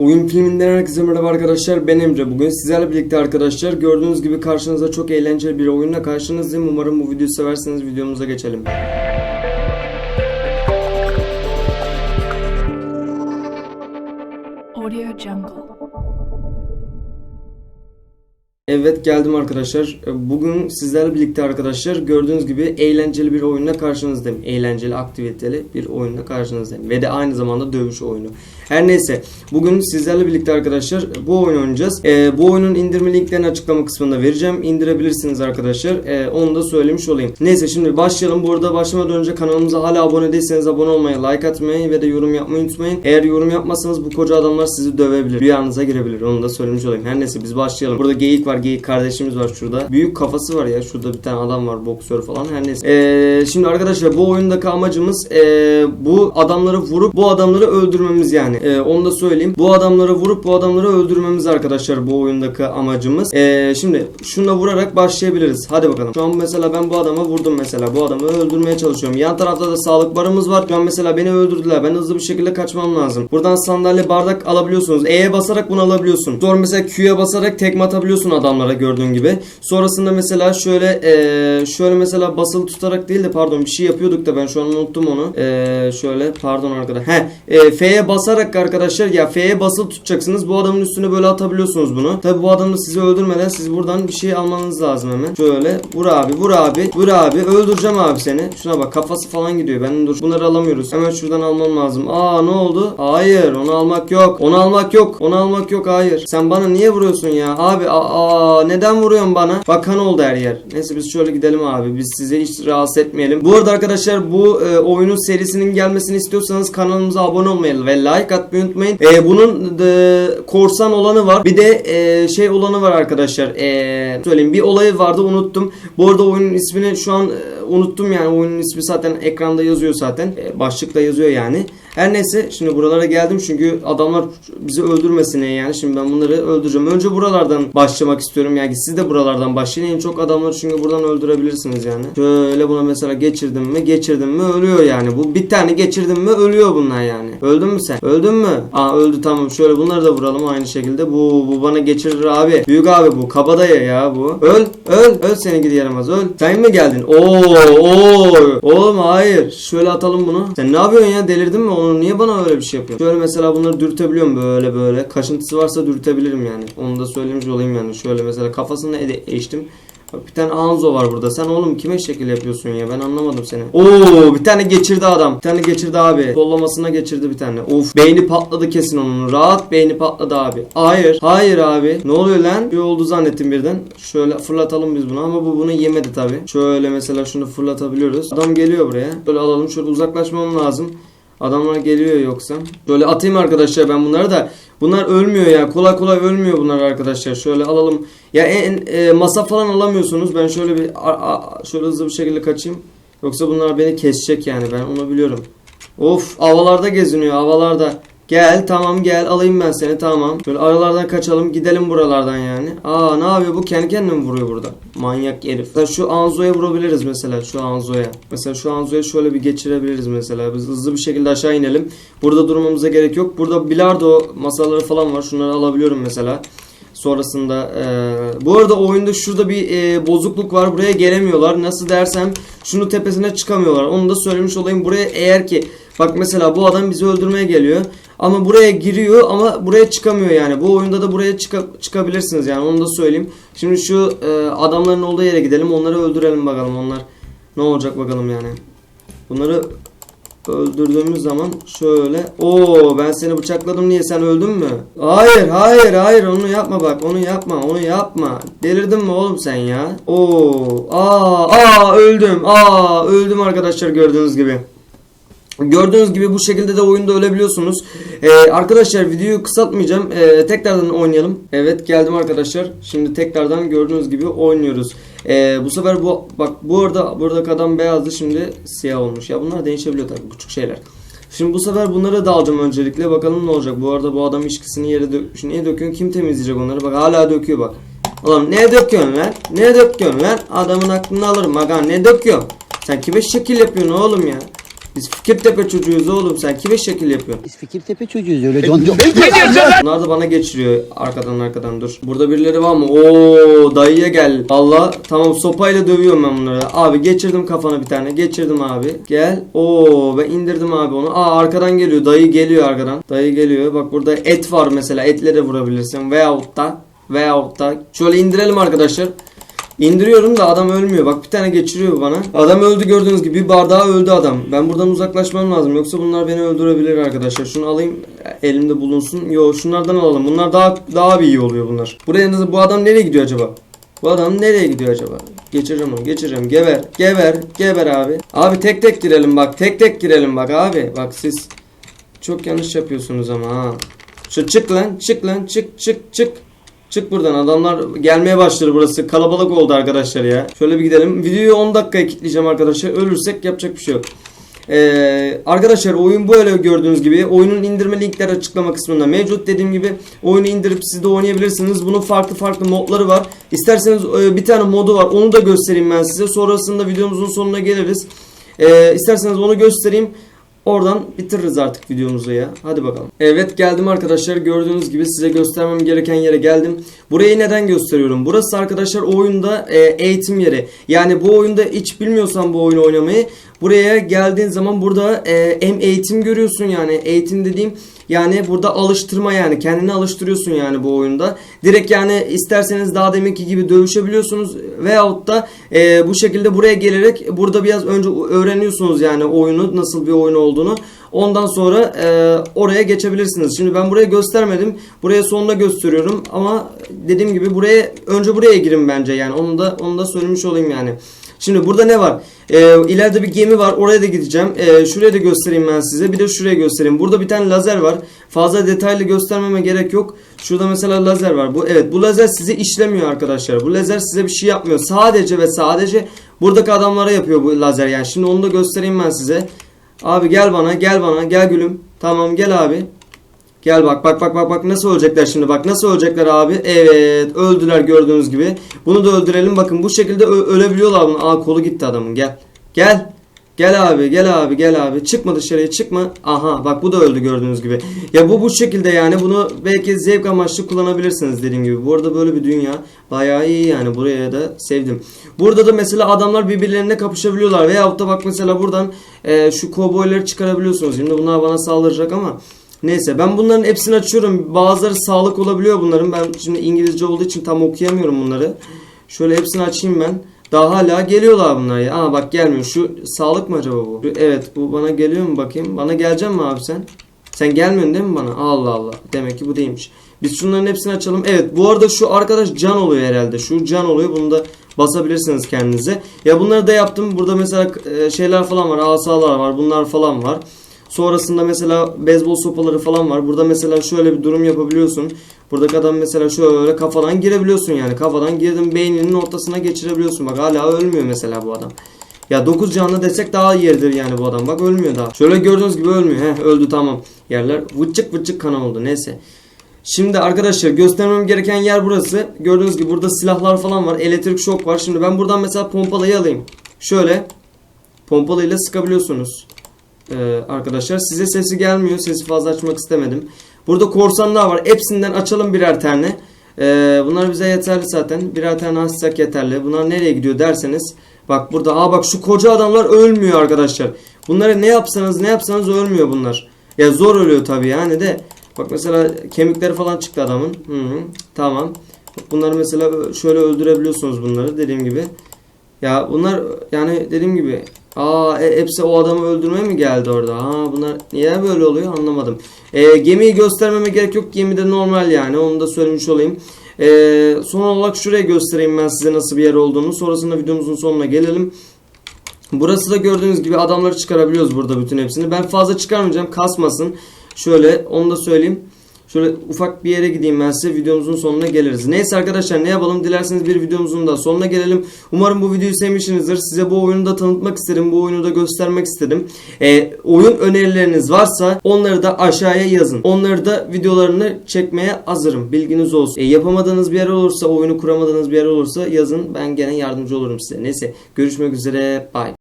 Oyun filminden herkese merhaba arkadaşlar. Ben Emre. Bugün sizlerle birlikte arkadaşlar gördüğünüz gibi karşınızda çok eğlenceli bir oyunla karşınızdayım. Umarım bu videoyu severseniz videomuza geçelim. Audio Jungle. Evet geldim arkadaşlar. Bugün sizlerle birlikte arkadaşlar gördüğünüz gibi eğlenceli bir oyunla karşınızdayım. Eğlenceli aktiviteli bir oyunla karşınızdayım. Ve de aynı zamanda dövüş oyunu. Her neyse bugün sizlerle birlikte arkadaşlar bu oyunu oynayacağız. Ee, bu oyunun indirme linklerini açıklama kısmında vereceğim. İndirebilirsiniz arkadaşlar. Ee, onu da söylemiş olayım. Neyse şimdi başlayalım. Bu arada başlamadan önce kanalımıza hala abone değilseniz abone olmayı like atmayı ve de yorum yapmayı unutmayın. Eğer yorum yapmazsanız bu koca adamlar sizi dövebilir rüyanıza girebilir. Onu da söylemiş olayım. Her neyse biz başlayalım. Burada geyik var geyik kardeşimiz var şurada. Büyük kafası var ya şurada bir tane adam var boksör falan her neyse. Ee, şimdi arkadaşlar bu oyundaki amacımız ee, bu adamları vurup bu adamları öldürmemiz yani. Ee, onu da söyleyeyim. Bu adamları vurup bu adamları öldürmemiz arkadaşlar bu oyundaki amacımız. Ee, şimdi şunla vurarak başlayabiliriz. Hadi bakalım. Şu an mesela ben bu adama vurdum mesela. Bu adamı öldürmeye çalışıyorum. Yan tarafta da sağlık barımız var. Şu an mesela beni öldürdüler. Ben hızlı bir şekilde kaçmam lazım. Buradan sandalye bardak alabiliyorsunuz. E'ye basarak bunu alabiliyorsun. Sonra mesela Q'ya basarak tekme atabiliyorsun adamlara gördüğün gibi. Sonrasında mesela şöyle ee, şöyle mesela basılı tutarak değil de pardon bir şey yapıyorduk da ben şu an unuttum onu. Ee, şöyle pardon arkadaşlar he ee, F'ye basarak arkadaşlar ya F'ye basılı tutacaksınız. Bu adamın üstüne böyle atabiliyorsunuz bunu. Tabi bu adam da sizi öldürmeden siz buradan bir şey almanız lazım hemen. Şöyle vur abi vur abi vur abi. Öldüreceğim abi seni. Şuna bak kafası falan gidiyor. Ben dur bunları alamıyoruz. Hemen şuradan almam lazım. Aa ne oldu? Hayır onu almak yok. Onu almak yok. Onu almak yok. Hayır. Sen bana niye vuruyorsun ya? Abi aa neden vuruyorsun bana? Bak kan oldu her yer. Neyse biz şöyle gidelim abi. Biz sizi hiç rahatsız etmeyelim. Bu arada arkadaşlar bu e, oyunun serisinin gelmesini istiyorsanız kanalımıza abone olmayı ve like atmayı unutmayın. E, bunun e, korsan olanı var. Bir de e, şey olanı var arkadaşlar. E, söyleyeyim bir olayı vardı unuttum. Bu arada oyunun ismini şu an e, unuttum yani oyunun ismi zaten ekranda yazıyor zaten E, başlıkta yazıyor yani her neyse şimdi buralara geldim çünkü adamlar bizi öldürmesin diye yani şimdi ben bunları öldüreceğim. Önce buralardan başlamak istiyorum yani siz de buralardan başlayın. En çok adamları çünkü buradan öldürebilirsiniz yani. Şöyle buna mesela geçirdim mi geçirdim mi ölüyor yani. Bu bir tane geçirdim mi ölüyor bunlar yani. Öldün mü sen? Öldün mü? Aa öldü tamam şöyle bunları da vuralım aynı şekilde. Bu bu bana geçirir abi. Büyük abi bu kabadayı ya bu. Öl öl öl seni gidi yaramaz öl. Sen mi geldin? Oo oo. Oğlum hayır. Şöyle atalım bunu. Sen ne yapıyorsun ya delirdin mi? Onu niye bana öyle bir şey yapıyorsun? Şöyle mesela bunları dürtebiliyorum böyle böyle. Kaşıntısı varsa dürtebilirim yani. Onu da söylemiş olayım yani. Şöyle mesela kafasını eştim. Bak bir tane Anzo var burada. Sen oğlum kime şekil yapıyorsun ya? Ben anlamadım seni. Oo bir tane geçirdi adam. Bir tane geçirdi abi. Sollamasına geçirdi bir tane. Of beyni patladı kesin onun. Rahat beyni patladı abi. Hayır. Hayır abi. Ne oluyor lan? Bir oldu zannettim birden. Şöyle fırlatalım biz bunu ama bu bunu yemedi tabi. Şöyle mesela şunu fırlatabiliyoruz. Adam geliyor buraya. Böyle alalım. Şöyle uzaklaşmam lazım. Adamlar geliyor yoksa. Böyle atayım arkadaşlar ben bunları da. Bunlar ölmüyor ya. Kolay kolay ölmüyor bunlar arkadaşlar. Şöyle alalım. Ya en e, masa falan alamıyorsunuz. Ben şöyle bir a- a- şöyle hızlı bir şekilde kaçayım. Yoksa bunlar beni kesecek yani. Ben onu biliyorum. Of havalarda geziniyor havalarda. Gel tamam gel alayım ben seni tamam. Şöyle aralardan kaçalım gidelim buralardan yani. Aa ne yapıyor bu kendi kendine mi vuruyor burada? Manyak herif. Mesela şu Anzo'ya vurabiliriz mesela şu Anzo'ya. Mesela şu Anzo'ya şöyle bir geçirebiliriz mesela. Biz hızlı bir şekilde aşağı inelim. Burada durmamıza gerek yok. Burada bilardo masaları falan var. Şunları alabiliyorum mesela. Sonrasında e, bu arada oyunda şurada bir e, bozukluk var. Buraya gelemiyorlar. Nasıl dersem şunu tepesine çıkamıyorlar. Onu da söylemiş olayım. Buraya eğer ki bak mesela bu adam bizi öldürmeye geliyor. Ama buraya giriyor ama buraya çıkamıyor yani. Bu oyunda da buraya çıka- çıkabilirsiniz yani onu da söyleyeyim. Şimdi şu e, adamların olduğu yere gidelim. Onları öldürelim bakalım. Onlar ne olacak bakalım yani. Bunları öldürdüğümüz zaman şöyle Oo ben seni bıçakladım niye sen öldün mü? Hayır hayır hayır onu yapma bak onu yapma onu yapma. Delirdin mi oğlum sen ya? Oo aa aa öldüm aa öldüm arkadaşlar gördüğünüz gibi. Gördüğünüz gibi bu şekilde de oyunda ölebiliyorsunuz. Ee, arkadaşlar videoyu kısaltmayacağım. Ee, tekrardan oynayalım. Evet geldim arkadaşlar. Şimdi tekrardan gördüğünüz gibi oynuyoruz. Ee, bu sefer bu bak bu arada buradaki adam beyazdı şimdi siyah olmuş. Ya bunlar değişebiliyor tabii küçük şeyler. Şimdi bu sefer bunları da alacağım öncelikle. Bakalım ne olacak. Bu arada bu adam içkisini yere dök... Niye döküyorsun? Kim temizleyecek onları? Bak hala döküyor bak. Oğlum ne döküyorsun lan? Ne döküyorsun lan? Adamın aklını alırım. Ha, ne döküyorsun? Sen kime şekil yapıyorsun oğlum ya? Biz Fikirtepe çocuğuyuz oğlum sen kime şekil yapıyorsun? Biz Fikirtepe çocuğuyuz öyle con con. Bunlar da bana geçiriyor arkadan arkadan dur. Burada birileri var mı? Oo dayıya gel. Allah tamam sopayla dövüyorum ben bunları. Abi geçirdim kafana bir tane. Geçirdim abi. Gel. Oo ben indirdim abi onu. Aa arkadan geliyor. Dayı geliyor arkadan. Dayı geliyor. Bak burada et var mesela. Etle de vurabilirsin. Veyahut da veyahut da şöyle indirelim arkadaşlar. İndiriyorum da adam ölmüyor. Bak bir tane geçiriyor bana. Adam öldü gördüğünüz gibi. Bir bardağa öldü adam. Ben buradan uzaklaşmam lazım. Yoksa bunlar beni öldürebilir arkadaşlar. Şunu alayım elimde bulunsun. Yo şunlardan alalım. Bunlar daha daha bir iyi oluyor bunlar. Buraya nasıl bu adam nereye gidiyor acaba? Bu adam nereye gidiyor acaba? Geçireceğim onu geçireceğim. Geber. Geber. Geber abi. Abi tek tek girelim bak. Tek tek girelim bak abi. Bak siz çok yanlış yapıyorsunuz ama ha. Şu çık lan. Çık lan. Çık çık çık. Çık buradan adamlar gelmeye başladı burası. Kalabalık oldu arkadaşlar ya. Şöyle bir gidelim. Videoyu 10 dakikaya kilitleyeceğim arkadaşlar. Ölürsek yapacak bir şey yok. Ee, arkadaşlar oyun böyle gördüğünüz gibi. Oyunun indirme linkleri açıklama kısmında mevcut. Dediğim gibi oyunu indirip siz de oynayabilirsiniz. Bunun farklı farklı modları var. İsterseniz e, bir tane modu var. Onu da göstereyim ben size. Sonrasında videomuzun sonuna geliriz. Ee, isterseniz onu göstereyim. Oradan bitiririz artık videomuzu ya. Hadi bakalım. Evet geldim arkadaşlar. Gördüğünüz gibi size göstermem gereken yere geldim. Burayı neden gösteriyorum? Burası arkadaşlar oyunda e, eğitim yeri. Yani bu oyunda hiç bilmiyorsan bu oyunu oynamayı buraya geldiğin zaman burada e, hem eğitim görüyorsun yani eğitim dediğim yani burada alıştırma yani kendini alıştırıyorsun yani bu oyunda. Direkt yani isterseniz daha deminki gibi dövüşebiliyorsunuz veyahut da e, bu şekilde buraya gelerek burada biraz önce öğreniyorsunuz yani oyunu nasıl bir oyun olduğunu. Ondan sonra e, oraya geçebilirsiniz. Şimdi ben buraya göstermedim. Buraya sonunda gösteriyorum ama dediğim gibi buraya önce buraya girin bence yani onu da onu da söylemiş olayım yani. Şimdi burada ne var? Ee, ileride bir gemi var. Oraya da gideceğim. Ee, şuraya da göstereyim ben size. Bir de şuraya göstereyim. Burada bir tane lazer var. Fazla detaylı göstermeme gerek yok. Şurada mesela lazer var. Bu evet bu lazer size işlemiyor arkadaşlar. Bu lazer size bir şey yapmıyor. Sadece ve sadece buradaki adamlara yapıyor bu lazer yani. Şimdi onu da göstereyim ben size. Abi gel bana, gel bana, gel gülüm. Tamam gel abi. Gel bak bak bak bak bak nasıl ölecekler şimdi bak nasıl ölecekler abi. Evet öldüler gördüğünüz gibi. Bunu da öldürelim. Bakın bu şekilde ölebiliyorlar bunu aa kolu gitti adamın. Gel gel gel abi gel abi gel abi. Çıkma dışarıya çıkma. Aha bak bu da öldü gördüğünüz gibi. Ya bu bu şekilde yani bunu belki zevk amaçlı kullanabilirsiniz dediğim gibi. Bu arada böyle bir dünya bayağı iyi yani. Buraya da sevdim. Burada da mesela adamlar birbirlerine kapışabiliyorlar. Veyahut da bak mesela buradan e, şu kovboyları çıkarabiliyorsunuz. Şimdi bunlar bana saldıracak ama Neyse. Ben bunların hepsini açıyorum. Bazıları sağlık olabiliyor bunların. Ben şimdi İngilizce olduğu için tam okuyamıyorum bunları. Şöyle hepsini açayım ben. Daha hala geliyorlar bunlar ya. Aa bak gelmiyor. Şu sağlık mı acaba bu? Evet bu bana geliyor mu bakayım. Bana gelecek mi abi sen? Sen gelmiyorsun değil mi bana? Allah Allah. Demek ki bu değilmiş. Biz şunların hepsini açalım. Evet bu arada şu arkadaş can oluyor herhalde. Şu can oluyor. Bunu da basabilirsiniz kendinize. Ya bunları da yaptım. Burada mesela e, şeyler falan var. Asalar var. Bunlar falan var. Sonrasında mesela beyzbol sopaları falan var. Burada mesela şöyle bir durum yapabiliyorsun. Buradaki adam mesela şöyle kafadan girebiliyorsun yani. Kafadan girdim beyninin ortasına geçirebiliyorsun. Bak hala ölmüyor mesela bu adam. Ya 9 canlı desek daha yeridir yani bu adam. Bak ölmüyor daha. Şöyle gördüğünüz gibi ölmüyor. Heh öldü tamam. Yerler vıcık vıcık kan oldu. Neyse. Şimdi arkadaşlar göstermem gereken yer burası. Gördüğünüz gibi burada silahlar falan var. Elektrik şok var. Şimdi ben buradan mesela pompalayı alayım. Şöyle pompalıyla sıkabiliyorsunuz. Ee, arkadaşlar size sesi gelmiyor. Sesi fazla açmak istemedim. Burada korsanlar var. Hepsinden açalım birer tane. Ee, bunlar bize yeterli zaten. Birer tane açsak yeterli. Bunlar nereye gidiyor derseniz. Bak burada. Aa bak şu koca adamlar ölmüyor arkadaşlar. Bunları ne yapsanız ne yapsanız ölmüyor bunlar. Ya zor ölüyor tabii yani de. Bak mesela kemikleri falan çıktı adamın. Hı -hı, tamam. Bunları mesela şöyle öldürebiliyorsunuz bunları dediğim gibi. Ya bunlar yani dediğim gibi Aa e, hepsi o adamı öldürmeye mi geldi orada? Ha bunlar niye böyle oluyor anlamadım. E, gemiyi göstermeme gerek yok. Gemi de normal yani onu da söylemiş olayım. E, son olarak şuraya göstereyim ben size nasıl bir yer olduğunu. Sonrasında videomuzun sonuna gelelim. Burası da gördüğünüz gibi adamları çıkarabiliyoruz burada bütün hepsini. Ben fazla çıkarmayacağım kasmasın. Şöyle onu da söyleyeyim. Şöyle ufak bir yere gideyim ben size videomuzun sonuna geliriz. Neyse arkadaşlar ne yapalım dilerseniz bir videomuzun da sonuna gelelim. Umarım bu videoyu sevmişsinizdir. Size bu oyunu da tanıtmak istedim. Bu oyunu da göstermek istedim. Ee, oyun önerileriniz varsa onları da aşağıya yazın. Onları da videolarını çekmeye hazırım. Bilginiz olsun. Ee, yapamadığınız bir yer olursa oyunu kuramadığınız bir yer olursa yazın. Ben gene yardımcı olurum size. Neyse görüşmek üzere. Bye.